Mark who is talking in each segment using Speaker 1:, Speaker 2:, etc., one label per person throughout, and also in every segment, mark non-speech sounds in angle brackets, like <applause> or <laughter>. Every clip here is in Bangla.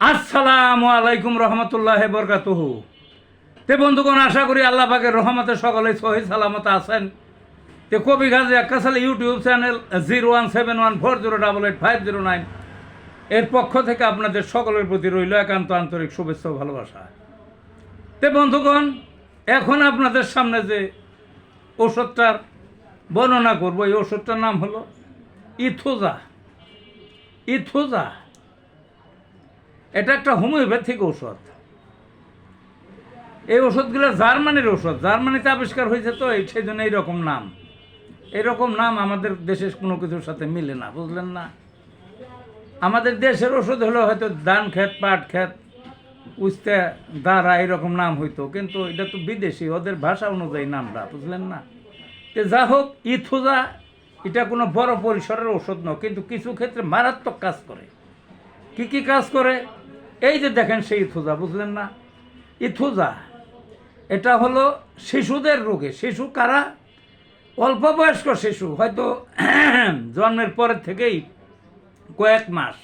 Speaker 1: আসসালামু আলাইকুম রহমতুল্লাহ বরকাতুহু। তে বন্ধুগণ, আশা করি আল্লাহ পাকের রহমতে সকলে সহি সালামত আছেন। তে কবি Gazi আক্কাসালে YouTube channel zero one seven one four zero double eight five zero nine এর পক্ষ থেকে আপনাদের সকলের প্রতি রইল একান্ত আন্তরিক শুভেচ্ছা ভালোবাসা। তে বন্ধুগণ, এখন আপনাদের সামনে যে ওষুধটার বর্ণনা করব, এই ওষুধটার নাম হলো ইথোজা। ইথোজা। এটা একটা হোমিওপ্যাথিক ঔষধ। এই ওষুধগুলো জার্মানির ওষুধ জার্মানিতে আবিষ্কার হয়েছে তো, এই সেই জন্য এইরকম নাম। এরকম নাম আমাদের দেশের কোনো কিছুর সাথে মিলে না, বুঝলেন না? আমাদের দেশের ওষুধ হলো হয়তো ধান ক্ষেত পাট ক্ষেত উস্তে দ্বারা এরকম নাম হইতো। কিন্তু এটা তো বিদেশি, ওদের ভাষা অনুযায়ী নামটা, বুঝলেন না? তো যা হোক, ইথোজা, এটা কোনো বড় পরিসরের ওষুধ নয়, কিন্তু কিছু ক্ষেত্রে মারাত্মক কাজ করে। কি কি কাজ করে? এই যে দেখেন সেই ইথোজা বুঝলেন না? ইথোজা এটা হলো শিশুদের রোগে। শিশু কারা? অল্প বয়স্ক শিশু, হয়তো <clears throat> জন্মের পরের থেকেই কয়েক মাস।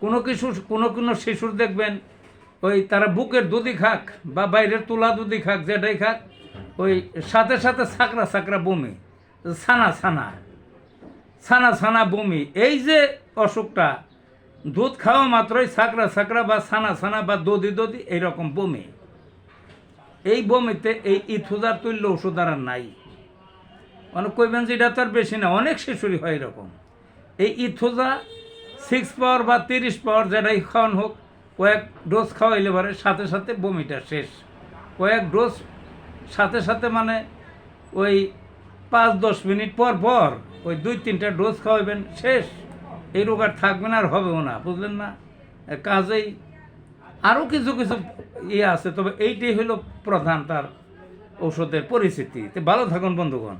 Speaker 1: কোনো কিছু, কোনো কোনো শিশুর দেখবেন, ওই তারা বুকের দুধি খাক বা বাইরের তুলা দুধি খাক, যেটাই খাক, ওই সাথে সাথে ছাকরা ছাকরা বমি, ছানা ছানা ছানা ছানা বমি। এই যে অসুখটা দুধ খাওয়া মাত্রই ছাকরা ছাকরা বা ছানা ছানা বা দধি দধি এইরকম বমি। এই বমিতে এই ইথুদার তুল্য ওষুধ আর নাই। অনেক কইবেন যে এটা তো আর বেশি না, অনেক শিশুরই হয় এরকম। এই ইথোজা সিক্স পাওয়ার বা তিরিশ পাওয়ার যেটাই খাওয়ান হোক, কয়েক ডোজ খাওয়াইলে পরে, সাথে সাথে বমিটা শেষ। কয়েক ডোজ সাথে সাথে মানে ওই পাঁচ দশ মিনিট পর পর ওই দুই তিনটা ডোজ খাওয়াবেন শেষ। এই রোগ আর থাকবে না আর হবেও না, বুঝলেন না? কাজেই আরও কিছু কিছু ইয়ে আছে, তবে এইটাই হলো প্রধান তার ঔষধের পরিস্থিতি। ভালো থাকুন বন্ধুগণ।